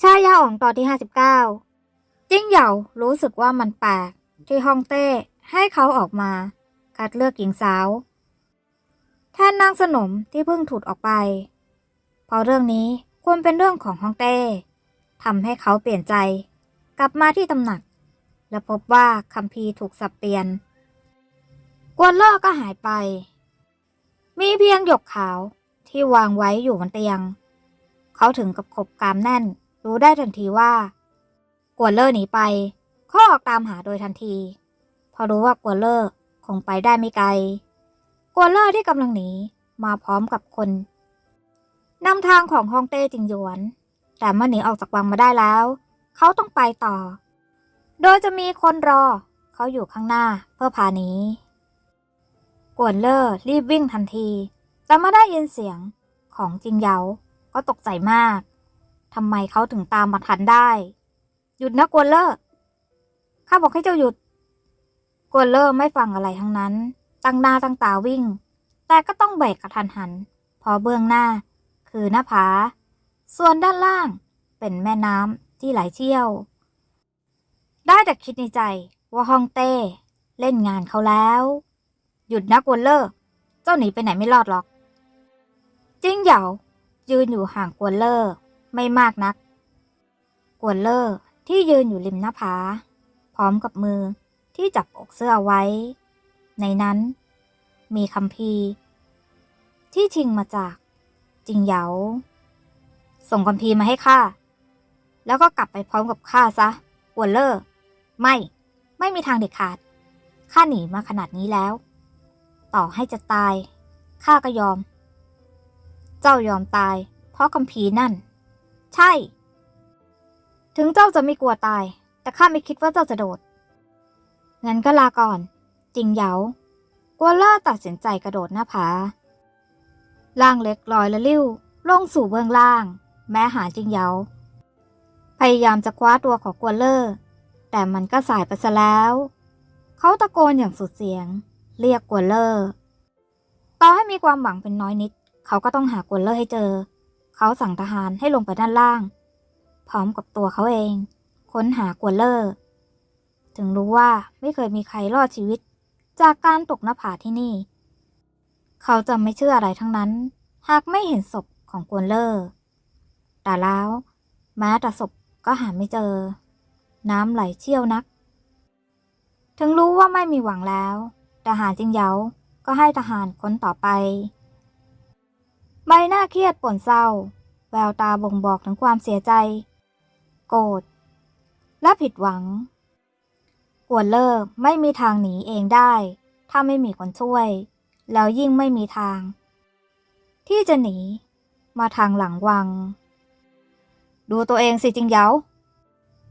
ชายาอ่องตอนที่ 59 จิ้งเหย่ารู้สึกว่ามันแปลกที่ฮ่องเต้ให้เขาออกมา คัดเลือกหญิงสาว แทนนางสนมที่เพิ่งถูกออกไป เพราะเรื่องนี้ควรเป็นเรื่องของฮ่องเต้ทำให้เขาเปลี่ยนใจ กลับมาที่ตำหนัก และพบว่าคัมภีร์ถูกสับเปลี่ยน กวนเลอก็หายไป มีเพียงหยกขาวที่วางไว้อยู่บนเตียง เขาถึงกับขบกามแน่น รู้ได้ทันทีว่ากวนเลอร์หนีไปเขาออกตามหาโดยทันทีเพราะรู้ว่ากวนเลอร์คงไปได้ไม่ไกล กวนเลอร์ที่กำลังหนีมาพร้อมกับคนนำทางของฮองเต้จิงหยวน แต่เมื่อหนีออกจากวังมาได้แล้ว เขาต้องไปต่อ โดยจะมีคนรอ เขาอยู่ข้างหน้าเพื่อพาหนีกวนเลอร์รีบวิ่งทันที แต่มาได้ยินเสียงของจิงเยา ก็ตกใจมาก ทำไมเขาถึงตามมาทันได้ หยุดนะกวนเลอร์ข้าบอกให้เจ้าหยุด กวนเลอร์ไม่ฟังอะไรทั้งนั้น ตั้งหน้าตั้งตาวิ่ง แต่ก็ต้องเบรกกระทันหัน พอเบื้องหน้า คือหน้าผา ส่วนด้านล่างเป็นแม่น้ำที่ไหลเชี่ยว ได้แต่คิดในใจว่าฮองเต้ เล่นงานเขาแล้ว หยุดนะกวนเลอร์ เจ้าหนีไปไหนไม่รอดหรอก จิ้งเหยายืนอยู่ห่างกวนเลอร์ ไม่มากนัก กวนเลอร์ที่ยืนอยู่ริมหน้าผา พร้อมกับมือที่จับอกเสื้ออไว้ ในนั้นมีคำพีที่ชิงมาจากจิงเหยา ส่งคำพีมาให้ข้า แล้วก็กลับไปพร้อมกับข้าซะกวนเลอร์ ไม่ ไม่มีทางเด็ดขาด ข้าหนีมาขนาดนี้แล้ว ต่อให้จะตาย ข้าก็ยอม เจ้ายอมตาย เพราะคำพีนั่น ใช่ ถึงเจ้าจะไม่กลัวตาย แต่ข้าไม่คิดว่าเจ้าจะโดด งั้นก็ลาก่อน จริงเหยากัวเลอร์ตัดสินใจกระโดดหน้าผา ล่างเล็กลอยละลิ้ว ลงสู่เบื้องล่าง แม้หาจริงเหยา พยายามจะคว้าตัวของกัวเลอร์แต่มันก็สายไปซะแล้ว เขาตะโกนอย่างสุดเสียง เรียกกัวเลอร์ต่อให้มีความหวังเป็นน้อยนิด เขาก็ต้องหากัวเลอร์ให้เจอ เขาสั่งทหารให้ลงไปด้านล่าง พร้อมกับตัวเขาเอง ค้นหากัวเลอร์ ถึงรู้ว่าไม่เคยมีใครรอดชีวิต จากการตกหน้าผาที่นี่ เขาจะไม่เชื่ออะไรทั้งนั้น หากไม่เห็นศพของกัวเลอร์ แต่แล้วแม้แต่ศพก็หาไม่เจอ น้ำไหลเชี่ยวนัก ถึงรู้ว่าไม่มีหวังแล้ว ทหารจิงเยาก็ให้ทหารค้นต่อไป ใบหน้าเครียดป่นเศร้า แววตาบ่งบอกถึงความเสียใจ โกรธ และผิดหวังกวนเลอร์ไม่มีทางหนีเองได้ ถ้าไม่มีคนช่วย แล้วยิ่งไม่มีทาง ที่จะหนี มาทางหลังวัง ดูตัวเองสิจริงเหยา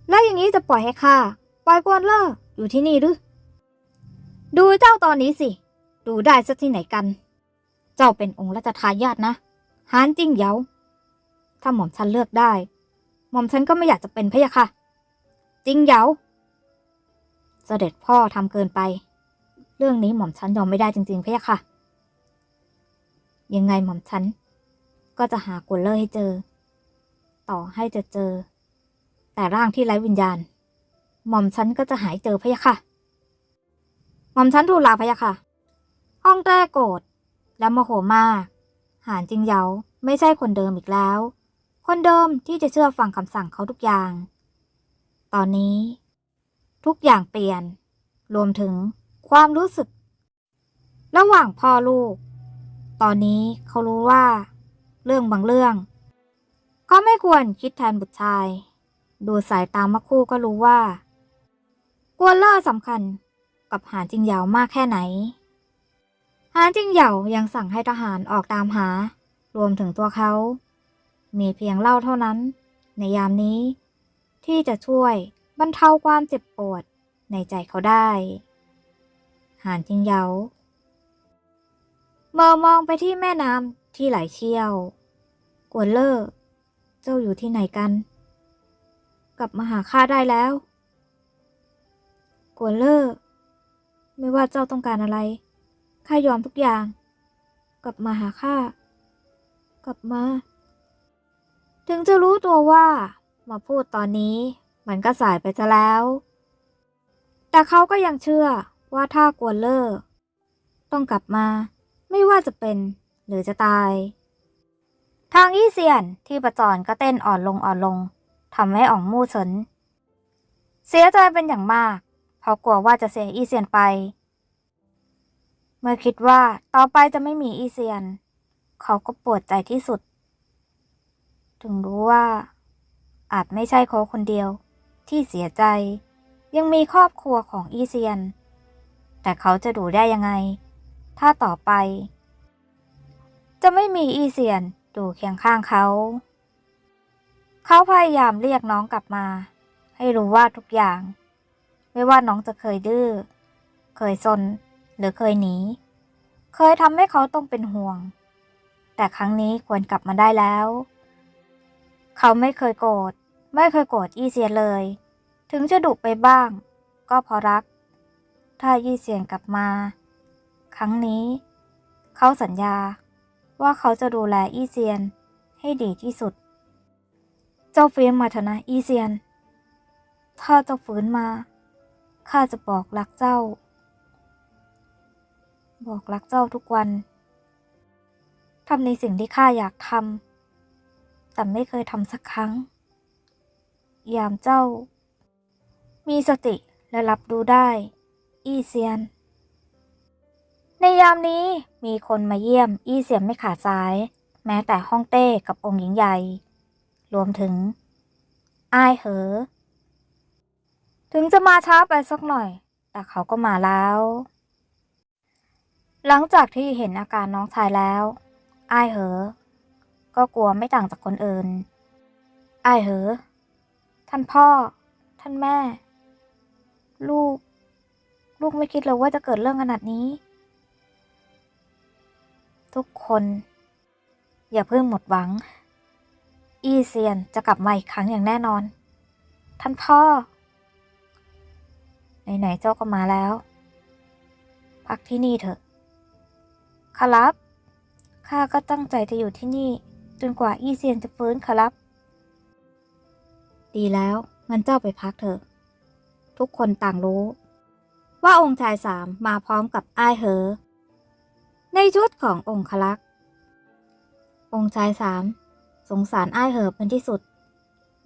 แล้วอย่างนี้จะปล่อยให้ข้าปล่อยกวนเลอร์อยู่ที่นี่หรือ ดูเจ้าตอนนี้สิ ดูได้สักที่ไหนกัน เจ้าเป็นองค์รัชทายาทนะหานจริงเหยาถ้าหม่อมฉันเลือกได้ หม่อมฉันก็ไม่อยากจะเป็นพะยะค่ะ จริงเหยาเสด็จพ่อทำเกินไป เรื่องนี้หม่อมฉันยอมไม่ได้จริงๆพะยะค่ะ ยังไงหม่อมฉัน ก็จะหากุลเลอร์ให้เจอ ต่อให้จะเจอ แต่ร่างที่ไร้วิญญาณ หม่อมฉันก็จะหายเจอพะยะค่ะ หม่อมฉันทูลลาพะยะค่ะ ห้องแต้โกรธ และโมโหมาก หานจิงเหยาไม่ใช่คนเดิมอีกแล้ว คนเดิมที่จะเชื่อฟังคำสั่งเขาทุกอย่าง ตอนนี้ ทุกอย่างเปลี่ยน รวมถึงความรู้สึก ระหว่างพ่อลูก ตอนนี้เขารู้ว่า เรื่องบางเรื่องเขาไม่ควรคิดแทนบุตรชาย ดูสายตามะคู่ก็รู้ว่า กวนเลอสำคัญกับหานจิงเหยามากแค่ไหน หานจิงเหยายังสั่งให้ทหารออกตามหา รวมถึงตัวเขา มีเพียงเล่าเท่านั้น ในยามนี้ ที่จะช่วยบรรเทาความเจ็บปวดในใจเขาได้หานจิงเหยาเมอมองไปที่แม่น้ำที่ไหลเชี่ยว กวนเลอร์เจ้าอยู่ที่ไหนกัน กลับมาหาข้าได้แล้ว กวนเลอร์ไม่ว่าเจ้าต้องการอะไร ข้ายอมทุกอย่าง กลับมาหาข้า กลับมา ถึงจะรู้ตัวว่ามาพูดตอนนี้มันก็สายไปซะแล้ว แต่เขาก็ยังเชื่อว่าถ้ากวนเลอร์ต้องกลับมา ไม่ว่าจะเป็นหรือจะตาย ทางอี้เซียนที่ประจอนก็เต้นอ่อนลงอ่อนลงทำให้อ่องมู่เฉินเสียใจเป็นอย่างมากเพราะกลัวว่าจะเสียอี้เซียนไป เมื่อคิดว่าต่อไปจะไม่มีอีเซียน เขาก็ปวดใจที่สุด ถึงรู้ว่า อาจไม่ใช่เขาคนเดียว ที่เสียใจ ยังมีครอบครัวของอีเซียน แต่เขาจะดูได้ยังไง ถ้าต่อไป จะไม่มีอีเซียนอยู่เคียงข้างเขา เขาพยายามเรียกน้องกลับมา ให้รู้ว่าทุกอย่าง ไม่ว่าน้องจะเคยดื้อ เคยซน หรือเคยหนี เคยทำให้เขาต้องเป็นห่วง แต่ครั้งนี้ควรกลับมาได้แล้ว เขาไม่เคยโกรธไม่เคยโกรธอี้เซียนเลย ถึงจะดุไปบ้าง ก็เพราะรัก ถ้าอี้เซียนกลับมา ครั้งนี้ เขาสัญญาว่าเขาจะดูแลอี้เซียนให้ดีที่สุด เจ้าฟื้นมาเถอะนะอี้เซียน ถ้าเจ้าฟื้นมา ข้าจะบอกรักเจ้า บอกรักเจ้าทุกวันทำในสิ่งที่ข้าอยากทำแต่ไม่เคยทำสักครั้ง ยามเจ้า มีสติและรับรู้ได้ อี้เซียน ในยามนี้มีคนมาเยี่ยม อี้เซียนไม่ขาดสาย แม้แต่ฮ่องเต้กับองค์หญิงใหญ่ รวมถึง อ้ายเหอ ถึงจะมาช้าไปสักหน่อย แต่เขาก็มาแล้ว หลังจากที่เห็นอาการน้องชายแล้วอ้ายเหอ ก็กลัวไม่ต่างจากคนอื่นอ้ายเหอ ท่านพ่อ ท่านแม่ ลูก ลูกไม่คิดเลยว่าจะเกิดเรื่องขนาดนี้ ทุกคน อย่าเพิ่งหมดหวัง อีเซียนจะกลับมาอีกครั้งอย่างแน่นอน ท่านพ่อ ไหนๆเจ้าก็มาแล้ว พักที่นี่เถอะ ครับ ข้าก็ตั้งใจจะอยู่ที่นี่ จนกว่าอีเซียนจะฟื้นครับ ดีแล้วงั้นเจ้าไปพักเถอะ ทุกคนต่างรู้ ว่าองค์ชายสามมาพร้อมกับอ้ายเหอ ในชุดขององคลักษ์องค์ชายสามสงสารอ้ายเหอเป็นที่สุด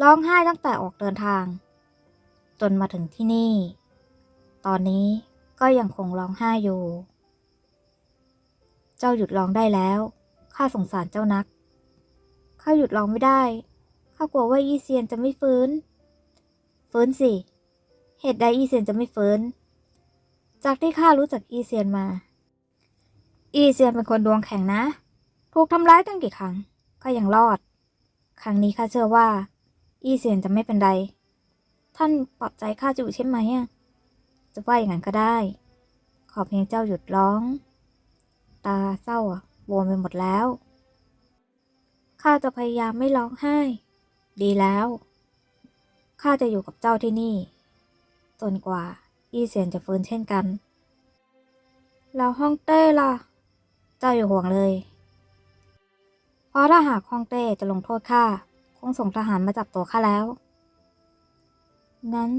ร้องไห้ตั้งแต่ออกเดินทาง จนมาถึงที่นี่ ตอนนี้ก็ยังคงร้องไห้อยู่ เจ้าหยุดร้องได้แล้ว ข้าสงสารเจ้านัก ข้าหยุดร้องไม่ได้ ข้ากลัวว่าอีเซียนจะไม่ฟื้น ฟื้นสิ เหตุใดอีเซียนจะไม่ฟื้น จากที่ข้ารู้จักอีเซียนมา อีเซียนเป็นคนดวงแข็งนะ ถูกทำร้ายตั้งกี่ครั้ง ก็ยังรอด ครั้งนี้ข้าเชื่อว่า อีเซียนจะไม่เป็นไร ท่านปลอบใจข้าอยู่ใช่ไหมอะจะว่าอย่างนั้นก็ได้ ขอเพียงเจ้าหยุดร้อง ตาเศร้าอะบวมไปหมดแล้ว ข้าจะพยายามไม่ร้องไห้ ดีแล้ว ข้าจะอยู่กับเจ้าที่นี่ จนกว่าอีเซียนจะฟื้นเช่นกัน แล้วฮ่องเต้ล่ะ เจ้าอย่าห่วงเลย เพราะถ้าหากฮ่องเต้จะลงโทษข้า คงส่งทหารมาจับตัวข้าแล้ว งั้น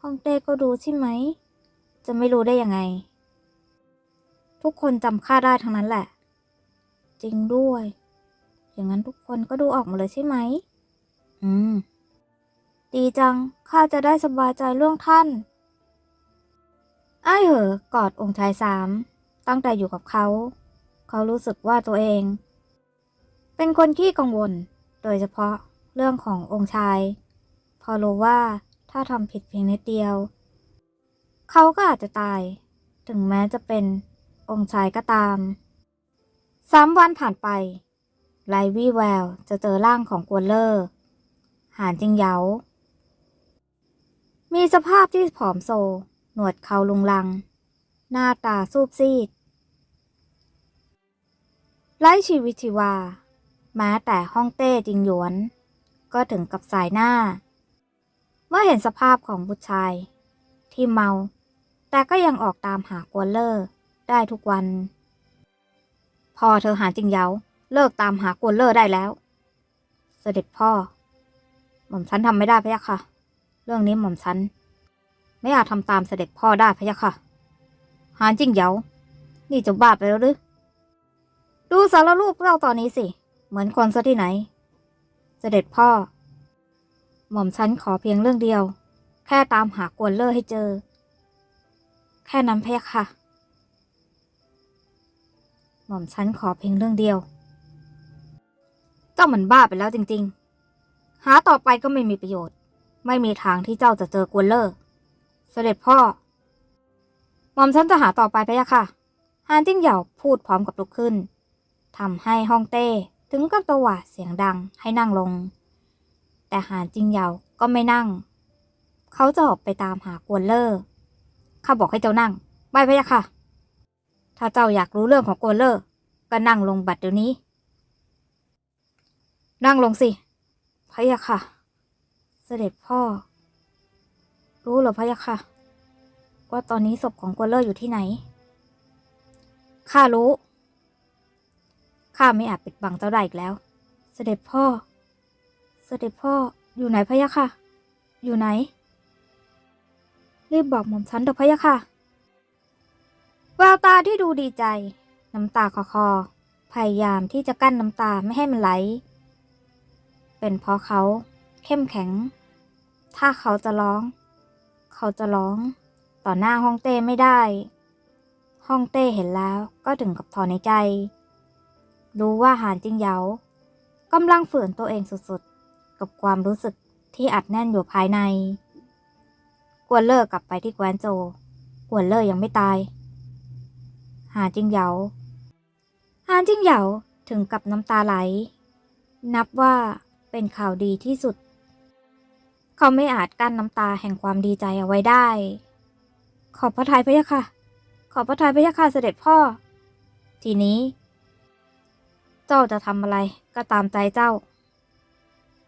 ฮ่องเต้ก็รู้ใช่ไหม จะไม่รู้ได้ยังไง ทุกคนจำข้าได้ทั้งนั้นแหละ จริงด้วย อย่างนั้นทุกคนก็ดูออกหมดเลยใช่ไหม อืม ดีจัง ข้าจะได้สบายใจเรื่องท่าน ไอ้เหอะกอดองค์ชายสาม ตั้งแต่อยู่กับเขา เขารู้สึกว่าตัวเอง เป็นคนขี้กังวล โดยเฉพาะเรื่องขององค์ชาย พอรู้ว่าถ้าทำผิดเพียงนิดเดียว เขาก็อาจจะตาย ถึงแม้จะเป็น องค์ชายก็ตามสามวันผ่านไปไลวี่แววจะเจอร่างของกวนเลอร์หานจิงเหยา มีสภาพที่ผอมโซ หนวดเขาลุงลัง หน้าตาซูบซีดไรชีวิตชีวาแม้แต่ห้องเต้จิงหยวน ก็ถึงกับสายหน้า เมื่อเห็นสภาพของบุตรชาย ที่เมา แต่ก็ยังออกตามหากวนเลอร์ ได้ทุกวัน พอเธอหาจิงเหยาเลิกตามหากวนเลอร์ได้แล้ว เสด็จพ่อ หม่อมฉันทำไม่ได้พะยะค่ะ เรื่องนี้หม่อมฉัน ไม่อาจทำตามเสด็จพ่อได้พะยะค่ะ หานจิ้งเหยานี่จะบ้าไปแล้วหรือดูสารรูปเราตอนนี้สิ เหมือนคนซะที่ไหน เสด็จพ่อ หม่อมฉันขอเพียงเรื่องเดียว แค่ตามหากวนเลอร์ให้เจอ แค่นั้นพะยะค่ะ หม่อมฉันขอเพียงเรื่องเดียว เจ้ามันบ้าไปแล้วจริง ๆ หาต่อไปก็ไม่มีประโยชน์ ไม่มีทางที่เจ้าจะเจอกวนเลอร์ เสด็จพ่อ หม่อมฉันจะหาต่อไปพะยะค่ะ ฮานจิ้งเหยาพูดพร้อมกับลุกขึ้น ทำให้ฮ่องเต้ถึงกับตะหวาดเสียงดังให้นั่งลง แต่หานจิ้งเหยาก็ไม่นั่ง เขาจะออกไปตามหากวนเลอร์ ข้าบอกให้เจ้านั่งไม่พะยะค่ะ ถ้าเจ้าอยากรู้เรื่องของกวเลอร์ ก็นั่งลงบัดเดี๋ยวนี้ นั่งลงสิพะยะค่ะ เสด็จพ่อ รู้เหรอพะยะค่ะ ว่าตอนนี้ศพของกวเลอร์อยู่ที่ไหน ข้ารู้ ข้าไม่อาจปิดบังเจ้าได้อีกแล้ว เสด็จพ่อ เสด็จพ่ออยู่ไหนพะยะค่ะ อยู่ไหน รีบบอกหม่อมฉันเถอะพะยะค่ะ ววตาที่ดูดีใจ น้ำตาคอคอ พยายามที่จะกั้นน้ำตาไม่ให้มันไหล เป็นเพราะเขาเข้มแข็ง ถ้าเขาจะร้อง เขาจะร้อง ต่อหน้าฮ่องเต้ไม่ได้ฮ่องเต้เห็นแล้วก็ถึงกับถอนในใจ รู้ว่าหานจิงเหยากำลังฝืนตัวเองสุดๆ กับความรู้สึกที่อัดแน่นอยู่ภายใน กวนเลิกกลับไปที่แคว้นโจ กวนเลิกยังไม่ตาย หานจิงเหยาหานจิงเหยาถึงกับน้ำตาไหล นับว่าเป็นข่าวดีที่สุด เขาไม่อาจกั้นน้ำตาแห่งความดีใจเอาไว้ได้ ขอบพระทัยพระยะค่ะ ขอบพระทัยพระยะค่ะเสด็จพ่อ ทีนี้ เจ้าจะทำอะไรก็ตามใจเจ้า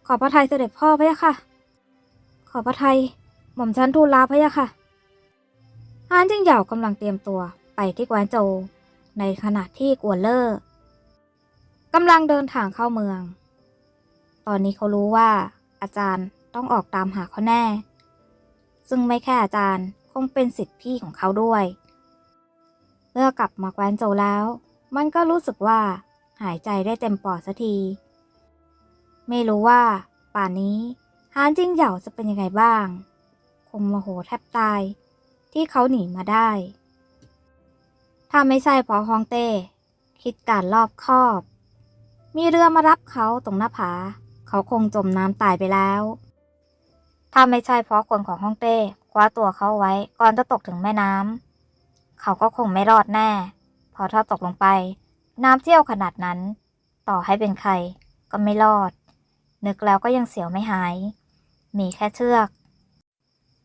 ขอบพระทัยเสด็จพ่อพระยะค่ะ ขอบพระทัยหม่อมฉันทูลลาพระยะค่ะฮานจิงเหยากำลังเตรียมตัว ไปที่แคว้นโจวในขณะที่กวนเลอร์กำลังเดินทางเข้าเมือง ตอนนี้เขารู้ว่า อาจารย์ต้องออกตามหาเขาแน่ ซึ่งไม่แค่อาจารย์คงเป็นสิทธิพี่ของเขาด้วยเมื่อกลับมาแคว้นโจวแล้ว มันก็รู้สึกว่าหายใจได้เต็มปอดสักที ไม่รู้ว่า ป่านนี้ฮานจิงเหย่าจะเป็นยังไงบ้าง คงโมโหแทบตายที่เขาหนีมาได้ ถ้าไม่ใช่เพราะฮองเต้ คิดการรอบคอบ มีเรือมารับเขาตรงหน้าผา เขาคงจมน้ำตายไปแล้ว ถ้าไม่ใช่เพราะคนของฮ่องเต้คว้าตัวเขาไว้ก่อนจะตกถึงแม่น้ำเขาก็คงไม่รอดแน่ พอถ้าตกลงไป น้ำเชี่ยวขนาดนั้น ต่อให้เป็นใครก็ไม่รอด นึกแล้วก็ยังเสียวไม่หาย มีแค่เชือก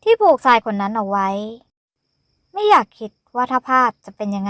ที่ผูกชายคนนั้นเอาไว้ ไม่อยากคิดว่าถ้าพลาดจะเป็นยังไง